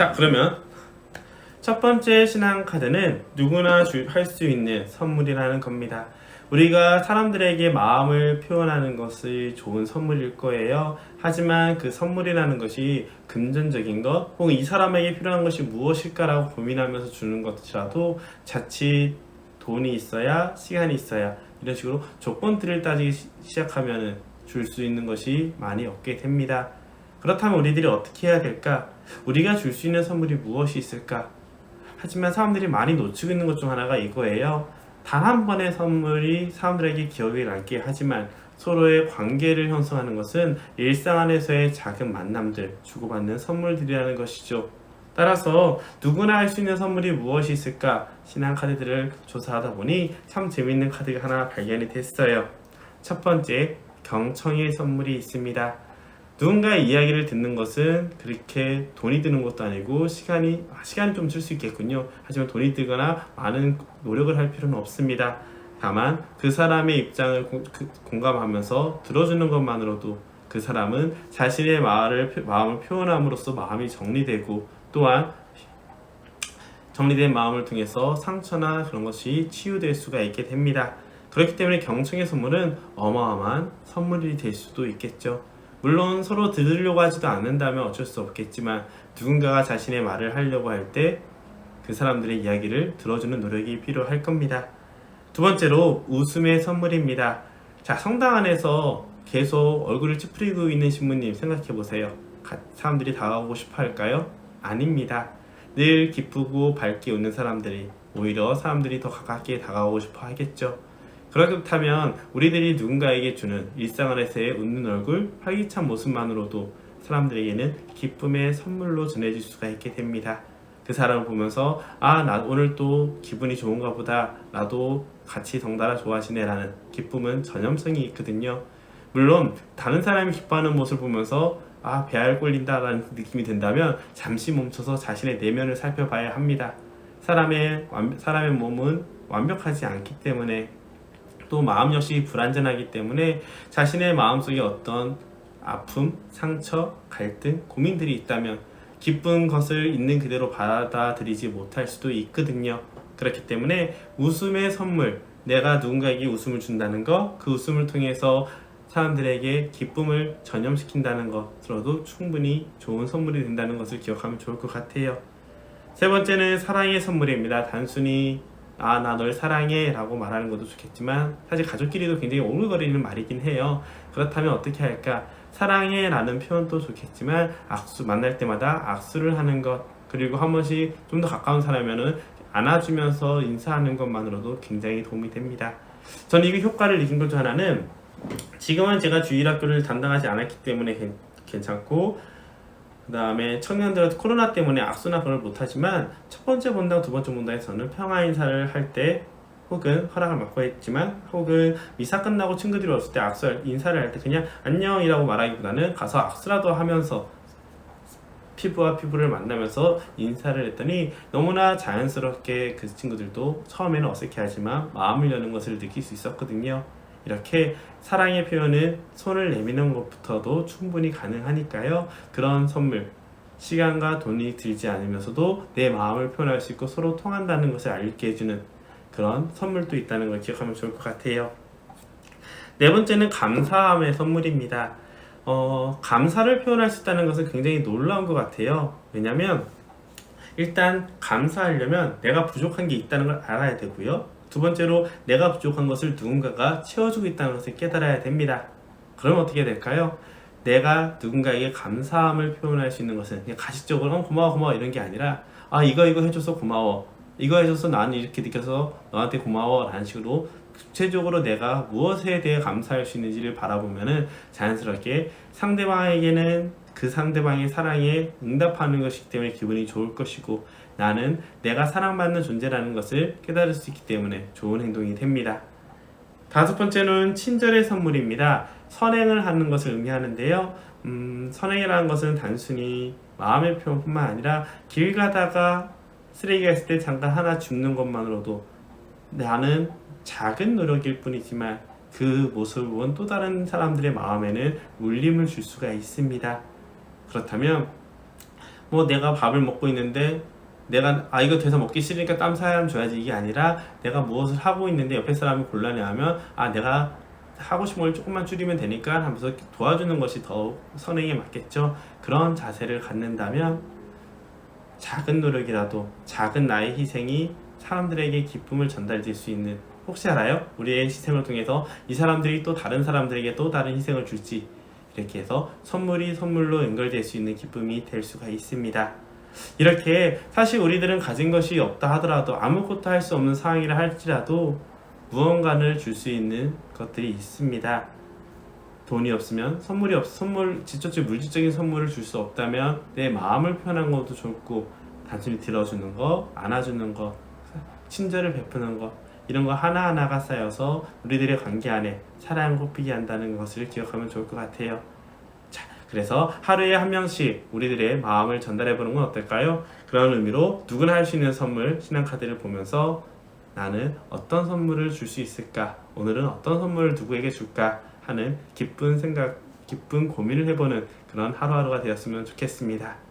자, 그러면 첫 번째 신앙 카드는 누구나 할 수 있는 선물이라는 겁니다. 우리가 사람들에게 마음을 표현하는 것이 좋은 선물일 거예요. 하지만 그 선물이라는 것이 금전적인 것, 혹은 이 사람에게 필요한 것이 무엇일까라고 고민하면서 주는 것이라도 자칫 돈이 있어야, 시간이 있어야, 이런 식으로 조건들을 따지기 시- 시작하면 줄 수 있는 것이 많이 없게 됩니다. 그렇다면 우리들이 어떻게 해야 될까? 우리가 줄 수 있는 선물이 무엇이 있을까? 하지만 사람들이 많이 놓치고 있는 것 중 하나가 이거예요. 단 한 번의 선물이 사람들에게 기억에 남게 하지만 서로의 관계를 형성하는 것은 일상 안에서의 작은 만남들, 주고받는 선물들이라는 것이죠. 따라서 누구나 할 수 있는 선물이 무엇이 있을까 신앙 카드들을 조사하다 보니 참 재밌는 카드가 하나 발견이 됐어요. 첫 번째, 경청의 선물이 있습니다. 누군가의 이야기를 듣는 것은 그렇게 돈이 드는 것도 아니고 시간이 아, 시간이 좀 쓸 수 있겠군요. 하지만 돈이 들거나 많은 노력을 할 필요는 없습니다. 다만 그 사람의 입장을 공, 그- 공감하면서 들어주는 것만으로도 그 사람은 자신의 마음을, 표- 마음을 표현함으로써 마음이 정리되고 또한 정리된 마음을 통해서 상처나 그런 것이 치유될 수가 있게 됩니다. 그렇기 때문에 경청의 선물은 어마어마한 선물이 될 수도 있겠죠. 물론 서로 들으려고 하지도 않는다면 어쩔 수 없겠지만 누군가가 자신의 말을 하려고 할 때 그 사람들의 이야기를 들어주는 노력이 필요할 겁니다. 두 번째로 웃음의 선물입니다. 자, 성당 안에서 계속 얼굴을 찌푸리고 있는 신부님 생각해 보세요. 가- 사람들이 다가오고 싶어 할까요? 아닙니다. 늘 기쁘고 밝게 웃는 사람들이 오히려 사람들이 더 가깝게 다가오고 싶어 하겠죠. 그렇다면 우리들이 누군가에게 주는 일상 안에서의 웃는 얼굴, 활기찬 모습만으로도 사람들에게는 기쁨의 선물로 전해질 수가 있게 됩니다. 그 사람을 보면서 아, 나 오늘 또 기분이 좋은가 보다. 나도 같이 덩달아 좋아지네라는 기쁨은 전염성이 있거든요. 물론 다른 사람이 기뻐하는 모습을 보면서 아, 배알 꼴린다라는 느낌이 든다면 잠시 멈춰서 자신의 내면을 살펴봐야 합니다. 사람의 완- 사람의 몸은 완벽하지 않기 때문에 또 마음 역시 불완전하기 때문에 자신의 마음속에 어떤 아픔, 상처, 갈등, 고민들이 있다면 기쁜 것을 있는 그대로 받아들이지 못할 수도 있거든요. 그렇기 때문에 웃음의 선물, 내가 누군가에게 웃음을 준다는 것, 그 웃음을 통해서 사람들에게 기쁨을 전염시킨다는 것으로도 충분히 좋은 선물이 된다는 것을 기억하면 좋을 것 같아요. 세 번째는 사랑의 선물입니다. 단순히 아, 나 널 사랑해 라고 말하는 것도 좋겠지만 사실 가족끼리도 굉장히 오글거리는 말이긴 해요. 그렇다면 어떻게 할까? 사랑해 라는 표현도 좋겠지만 악수, 만날 때마다 악수를 하는 것 그리고 한 번씩 좀 더 가까운 사람이면은 안아주면서 인사하는 것만으로도 굉장히 도움이 됩니다. 저는 이게 효과를 느낀 것 중 하나는 지금은 제가 주일 학교를 담당하지 않았기 때문에 괜- 괜찮고 그 다음에 청년들은 코로나 때문에 악수나 그걸 못하지만 첫 번째 본당, 두 번째 본당에서는 평화 인사를 할 때 혹은 허락을 받고 했지만 혹은 미사 끝나고 친구들이 왔을 때 악수 인사를 할 때 그냥 안녕이라고 말하기보다는 가서 악수라도 하면서 피부와 피부를 만나면서 인사를 했더니 너무나 자연스럽게 그 친구들도 처음에는 어색해하지만 마음을 여는 것을 느낄 수 있었거든요. 이렇게 사랑의 표현은 손을 내미는 것부터도 충분히 가능하니까요. 그런 선물, 시간과 돈이 들지 않으면서도 내 마음을 표현할 수 있고 서로 통한다는 것을 알게 해주는 그런 선물도 있다는 걸 기억하면 좋을 것 같아요. 네 번째는 감사함의 선물입니다. 어, 감사를 표현할 수 있다는 것은 굉장히 놀라운 것 같아요. 왜냐면 일단 감사하려면 내가 부족한 게 있다는 걸 알아야 되고요. 두 번째로 내가 부족한 것을 누군가가 채워주고 있다는 것을 깨달아야 됩니다. 그러면 어떻게 될까요? 내가 누군가에게 감사함을 표현할 수 있는 것은 가식적으로 어, 고마워 고마워 이런 게 아니라 아 이거 이거 해줘서 고마워 이거 해줘서 나는 이렇게 느껴서 너한테 고마워 라는 식으로 구체적으로 내가 무엇에 대해 감사할 수 있는지를 바라보면은 자연스럽게 상대방에게는 그 상대방의 사랑에 응답하는 것이기 때문에 기분이 좋을 것이고 나는 내가 사랑받는 존재라는 것을 깨달을 수 있기 때문에 좋은 행동이 됩니다. 다섯 번째는 친절의 선물입니다. 선행을 하는 것을 의미하는데요. 음, 선행이라는 것은 단순히 마음의 표현뿐만 아니라 길 가다가 쓰레기가 있을 때 잠깐 하나 줍는 것만으로도 나는 작은 노력일 뿐이지만 그 모습을 본 또 다른 사람들의 마음에는 울림을 줄 수가 있습니다. 그렇다면 뭐 내가 밥을 먹고 있는데 내가 아 이거 돼서 먹기 싫으니까 땀 사람 줘야지 이게 아니라 내가 무엇을 하고 있는데 옆에 사람이 곤란해하면 아 내가 하고 싶은 걸 조금만 줄이면 되니까 하면서 도와주는 것이 더 선행에 맞겠죠. 그런 자세를 갖는다면 작은 노력이라도 작은 나의 희생이 사람들에게 기쁨을 전달될 수 있는 혹시 알아요? 우리의 희생을 통해서 이 사람들이 또 다른 사람들에게 또 다른 희생을 줄지 이렇게 해서 선물이 선물로 연결될 수 있는 기쁨이 될 수가 있습니다. 이렇게 사실 우리들은 가진 것이 없다 하더라도 아무것도 할 수 없는 상황이라 할지라도 무언가를 줄 수 있는 것들이 있습니다. 돈이 없으면 선물이 없 선물 직접적 물질적인 선물을 줄 수 없다면 내 마음을 표현한 것도 좋고 단순히 들어주는 거, 안아주는 거, 친절을 베푸는 거 이런 거 하나하나가 쌓여서 우리들의 관계 안에 사랑 꽃피게 한다는 것을 기억하면 좋을 것 같아요. 자, 그래서 하루에 한 명씩 우리들의 마음을 전달해 보는 건 어떨까요? 그런 의미로 누구나 할 수 있는 선물 신앙 카드를 보면서 나는 어떤 선물을 줄 수 있을까? 오늘은 어떤 선물을 누구에게 줄까? 하는 기쁜 생각, 기쁜 고민을 해보는 그런 하루하루가 되었으면 좋겠습니다.